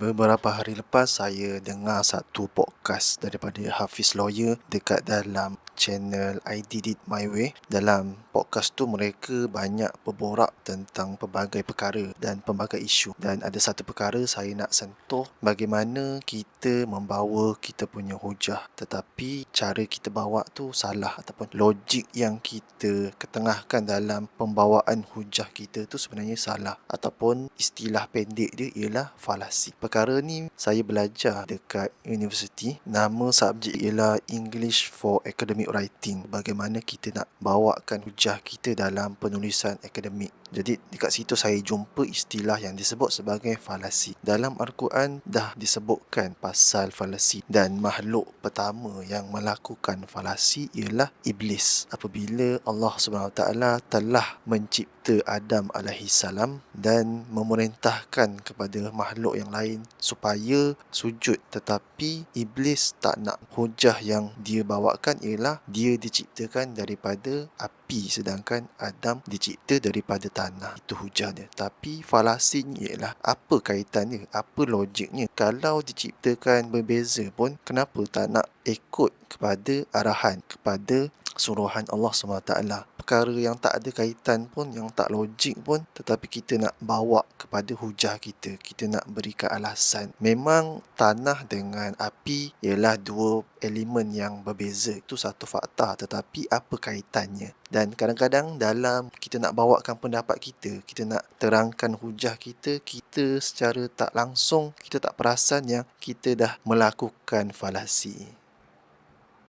Beberapa hari lepas saya dengar satu podcast daripada Hafiz Lawyer dekat dalam channel I Did It My Way. Dalam podcast tu mereka banyak berborak tentang pelbagai perkara dan pelbagai isu. Dan ada satu perkara saya nak sentuh bagaimana kita membawa kita punya hujah tetapi cara kita bawa tu salah ataupun logik yang kita ketengahkan dalam pembawaan hujah kita tu sebenarnya salah ataupun istilah pendek dia ialah falasi. Perkara ni saya belajar dekat universiti. Nama subjek ialah English for Academic Writing. Bagaimana kita nak bawakan hujah kita dalam penulisan akademik. Jadi dekat situ saya jumpa istilah yang disebut sebagai falasi. Dalam Al-Quran dah disebutkan pasal falasi dan makhluk pertama yang melakukan falasi ialah iblis. Apabila Allah SWT telah mencipta Adam alaihi salam dan memerintahkan kepada makhluk yang lain supaya sujud tetapi iblis tak nak hujah yang dia bawakan ialah dia diciptakan daripada api sedangkan Adam dicipta daripada tanah. Itu hujah dia. Tapi falasinya ialah apa kaitannya? Apa logiknya? Kalau diciptakan berbeza pun, kenapa tak nak ikut kepada arahan, kepada suruhan Allah SWT? Perkara yang tak ada kaitan pun, yang tak logik pun, tetapi kita nak bawa kepada hujah kita. Kita nak berikan alasan. Memang tanah dengan api ialah dua elemen yang berbeza. Itu satu fakta. Tetapi apa kaitannya? Dan kadang-kadang dalam kita nak bawakan pendapat kita, kita nak terangkan hujah kita, kita secara tak langsung, kita tak perasan yang kita dah melakukan falasi.